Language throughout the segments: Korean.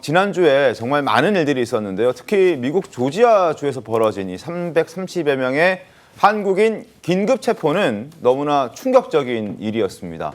지난주에 정말 많은 일들이 있었는데요. 특히 미국 조지아주에서 벌어진 이 330여 명의 한국인 긴급 체포는 너무나 충격적인 일이었습니다.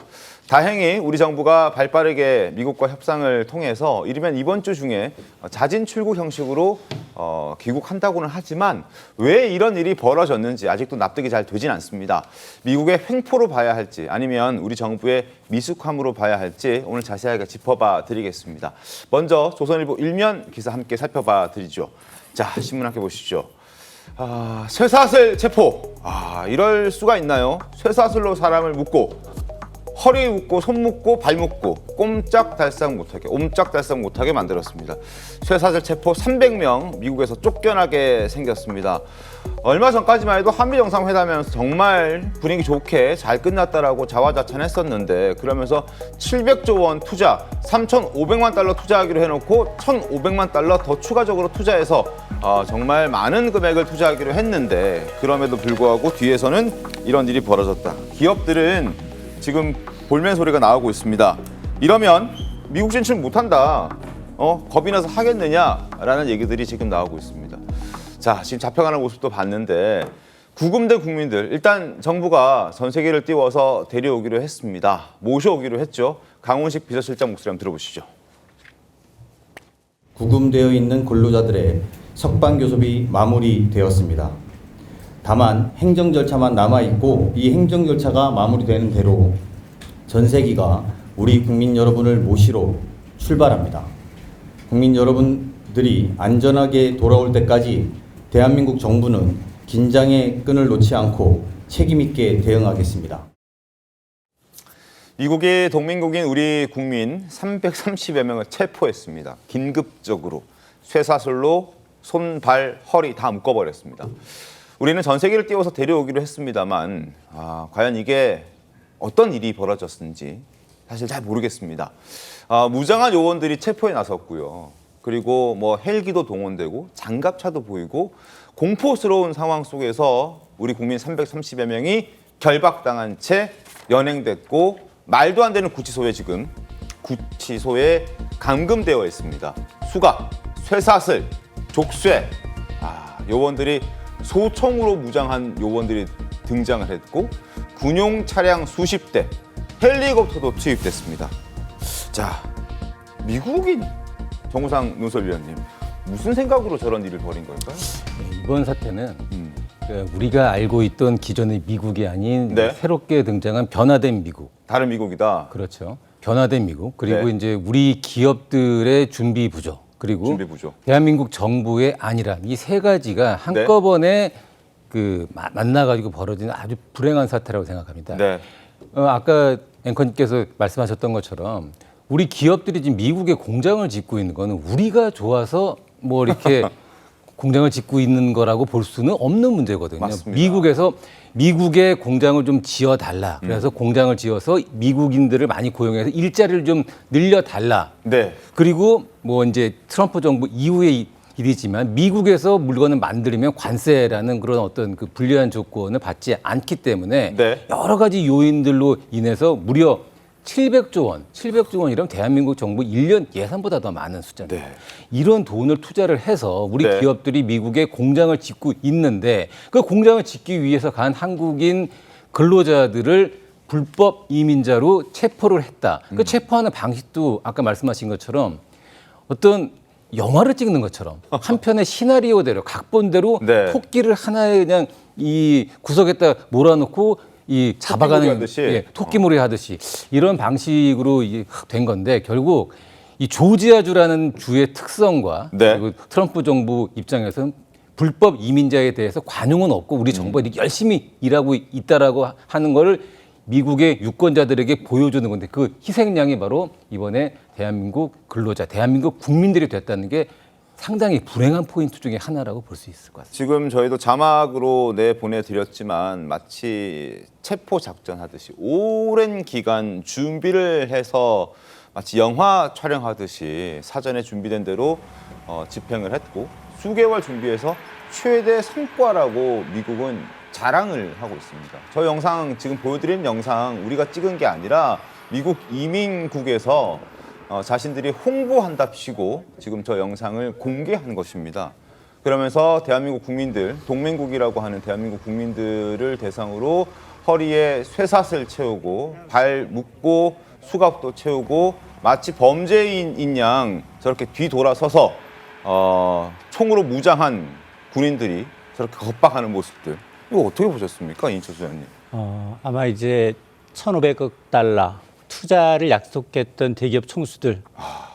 다행히 우리 정부가 발빠르게 미국과 협상을 통해서 이르면 이번 주 중에 자진 출국 형식으로 어, 귀국한다고는 하지만 왜 이런 일이 벌어졌는지 아직도 납득이 잘 되진 않습니다. 미국의 횡포로 봐야 할지 아니면 우리 정부의 미숙함으로 봐야 할지 오늘 자세하게 짚어봐 드리겠습니다. 먼저 조선일보 일면 기사 함께 살펴봐 드리죠. 자, 신문 함께 보시죠. 아, 쇠사슬 체포. 아, 이럴 수가 있나요? 쇠사슬로 사람을 묶고 허리 묶고 손 묶고 발 묶고 꼼짝달싹 못하게 옴짝달싹 못하게 만들었습니다. 쇠사슬 체포 300명 미국에서 쫓겨나게 생겼습니다. 얼마 전까지만 해도 한미 정상회담에서 정말 분위기 좋게 잘 끝났다라고 자화자찬했었는데 그러면서 700조 원 투자, 3,500만 달러 투자하기로 해놓고 1,500만 달러 더 추가적으로 투자해서 어, 정말 많은 금액을 투자하기로 했는데 그럼에도 불구하고 뒤에서는 이런 일이 벌어졌다. 기업들은 지금 볼멘 소리가 나오고 있습니다. 이러면 미국 진출 못한다. 어 겁이 나서 하겠느냐라는 얘기들이 지금 나오고 있습니다. 자 지금 잡혀가는 모습도 봤는데 구금된 국민들 일단 정부가 전 세계를 띄워서 데려오기로 했습니다. 모셔오기로 했죠. 강훈식 비서실장 목소리 한번 들어보시죠. 구금되어 있는 근로자들의 석방 교섭이 마무리되었습니다. 다만 행정 절차만 남아 있고 이 행정 절차가 마무리되는 대로 전세기가 우리 국민 여러분을 모시러 출발합니다. 국민 여러분들이 안전하게 돌아올 때까지 대한민국 정부는 긴장의 끈을 놓지 않고 책임 있게 대응하겠습니다. 미국이 동맹국인 우리 국민 330여 명을 체포했습니다. 긴급적으로 쇠사슬로 손, 발, 허리 다 묶어버렸습니다. 우리는 전 세계를 띄워서 데려오기로 했습니다만 아, 과연 이게 어떤 일이 벌어졌는지 사실 잘 모르겠습니다. 아, 무장한 요원들이 체포에 나섰고요. 그리고 뭐 헬기도 동원되고 장갑차도 보이고 공포스러운 상황 속에서 우리 국민 330여 명이 결박당한 채 연행됐고 말도 안 되는 구치소에 지금 구치소에 감금되어 있습니다. 수갑, 쇠사슬, 족쇄. 아, 요원들이 소총으로 무장한 요원들이 등장을 했고 군용 차량 수십 대, 헬리콥터도 투입됐습니다. 자, 미국인 정우상 논설위원님 무슨 생각으로 저런 일을 벌인 걸까요? 네, 이번 사태는 음. 그 우리가 알고 있던 기존의 미국이 아닌 네. 새롭게 등장한 변화된 미국. 다른 미국이다. 그렇죠. 변화된 미국. 그리고 네. 이제 우리 기업들의 준비 부족. 그리고 준비 부족. 대한민국 정부의 안일함. 이세 가지가 한꺼번에 그 마- 만나가지고 벌어진 아주 불행한 사태라고 생각합니다. 네. 어, 아까 앵커님께서 말씀하셨던 것처럼 우리 기업들이 지금 미국에 공장을 짓고 있는 거는 우리가 좋아서 뭐 이렇게 공장을 짓고 있는 거라고 볼 수는 없는 문제거든요. 맞습니다. 미국에서 미국의 공장을 좀 지어 달라. 음. 그래서 공장을 지어서 미국인들을 많이 고용해서 일자리를 좀 늘려 달라. 네. 그리고 뭐 이제 트럼프 정부 이후의 일이지만 미국에서 물건을 만들면 관세라는 그런 어떤 그 불리한 조건을 받지 않기 때문에 네. 여러 가지 요인들로 인해서 무려 700조 원, 700조 원이라면 대한민국 정부 1년 예산보다 더 많은 숫자입니다. 네. 이런 돈을 투자를 해서 우리 네. 기업들이 미국에 공장을 짓고 있는데 그 공장을 짓기 위해서 간 한국인 근로자들을 불법 이민자로 체포를 했다. 음. 그 체포하는 방식도 아까 말씀하신 것처럼 어떤 영화를 찍는 것처럼 한 편의 시나리오대로 각본대로 네. 토끼를 하나에 그냥 이 구석에다 몰아놓고 이 잡아가는 하듯이? 예, 토끼몰이 하듯이 이런 방식으로 이게 된 건데 결국 이 조지아주라는 주의 특성과 네. 그리고 트럼프 정부 입장에서는 불법 이민자에 대해서 관용은 없고 우리 정부가 이렇게 열심히 일하고 있다라고 하는 거를 미국의 유권자들에게 보여주는 건데 그 희생양이 바로 이번에 대한민국 근로자, 대한민국 국민들이 됐다는 게 상당히 불행한 포인트 중에 하나라고 볼 수 있을 것 같습니다. 지금 저희도 자막으로 내 보내드렸지만 마치 체포 작전 하듯이 오랜 기간 준비를 해서 마치 영화 촬영하듯이 사전에 준비된 대로 어, 집행을 했고 수개월 준비해서 최대 성과라고 미국은 자랑을 하고 있습니다. 저 영상 지금 보여드린 영상 우리가 찍은 게 아니라 미국 이민국에서 어, 자신들이 홍보한답시고 지금 저 영상을 공개한 것입니다. 그러면서 대한민국 국민들, 동맹국이라고 하는 대한민국 국민들을 대상으로 허리에 쇠사슬 채우고 발 묶고 수갑도 채우고 마치 범죄인인 양 저렇게 뒤돌아서서 어, 총으로 무장한 군인들이 저렇게 겁박하는 모습들 이거 어떻게 보셨습니까, 인철 소장님? 어, 아마 이제 1,500억 달러 투자를 약속했던 대기업 총수들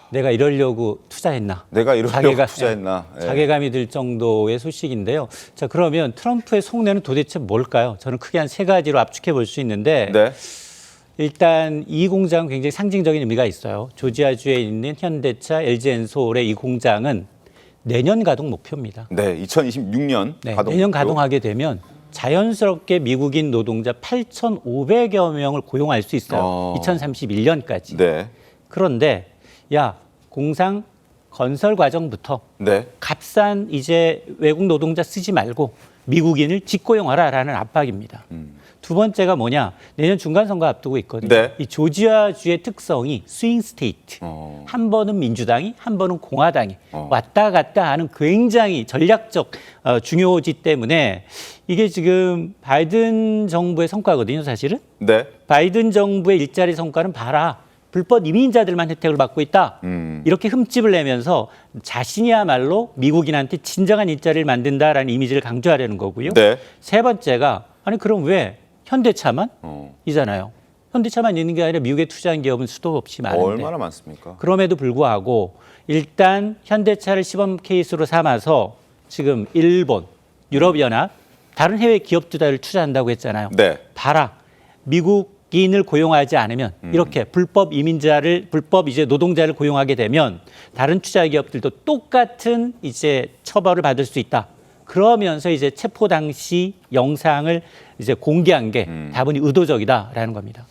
내가 이러려고 투자했나? 내가 이러려고 투자했나? 예. 자괴감이 들 정도의 소식인데요. 자 그러면 트럼프의 속내는 도대체 뭘까요? 저는 크게 한 세 가지로 압축해 볼 수 있는데 네. 일단 이 공장은 굉장히 상징적인 의미가 있어요. 조지아주에 있는 현대차 LG엔솔의 이 공장은 내년 가동 목표입니다. 네, 2026년 네, 가동. 내년 목표. 가동하게 되면 자연스럽게 미국인 노동자 8,500여 명을 고용할 수 있어요. 어. 2031년까지. 네, 그런데 야 공상 건설 과정부터 네, 값싼 이제 외국 노동자 쓰지 말고 미국인을 직고용하라라는 압박입니다. 음. 두 번째가 뭐냐? 내년 중간 선거 앞두고 있거든요. 네. 이 조지아주의 특성이 스윙 스테이트. 어. 한 번은 민주당이, 한 번은 공화당이 어. 왔다 갔다 하는 굉장히 전략적 어, 중요지 때문에 이게 지금 바이든 정부의 성과거든요, 사실은. 네. 바이든 정부의 일자리 성과는 봐라. 불법 이민자들만 혜택을 받고 있다. 음. 이렇게 흠집을 내면서 자신이야말로 미국인한테 진정한 일자리를 만든다라는 이미지를 강조하려는 거고요. 네. 세 번째가 아니 그럼 왜 현대차만 어. 이잖아요. 현대차만 있는 게 아니라 미국에 투자한 기업은 수도 없이 많은데 얼마나 많습니까? 그럼에도 불구하고 일단 현대차를 시범 케이스로 삼아서 지금 일본, 유럽연합 다른 해외 기업들을 투자한다고 했잖아요. 네. 봐라. 미국 인을 고용하지 않으면 음. 이렇게 불법 이민자를 불법 이제 노동자를 고용하게 되면 다른 투자 기업들도 똑같은 이제 처벌을 받을 수 있다. 그러면서 이제 체포 당시 영상을 이제 공개한 게 음. 다분히 의도적이다라는 겁니다.